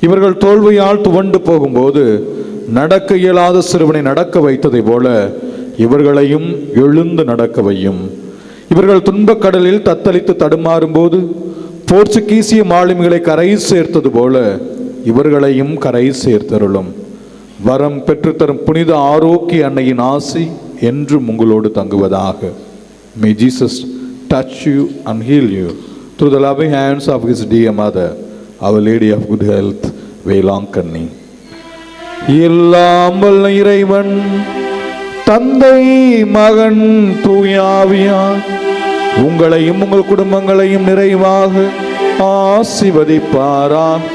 இவர்கள் தோல்வியால் துவண்டு போகும்போது நடக்க இயலாத சிறுவனை நடக்க வைத்ததை போல இவர்களையும் எழுந்து நடக்க வையும். இவர்கள் துன்பக் கடலில் தத்தளித்து தடுமாறும் போது போர்ச்சுகீசிய மாலுமிகளை கரை சேர்த்தது போல இவர்களையும் கரை சேர்த்தருளும். வரம் பெற்றுத்தரும் புனித ஆரோக்கிய அன்னையின் ஆசி என்றும் உங்களோடு தங்குவதாக. May Jesus touch you and heal you through the loving hands of his dear mother, our lady of good health Velankanni எல்லாம் வல்ல இறைவன் தந்தை மகன் தூயாவியான் உங்களையும் உங்கள் குடும்பங்களையும் நிறைவாக ஆசிவதிப்பாராக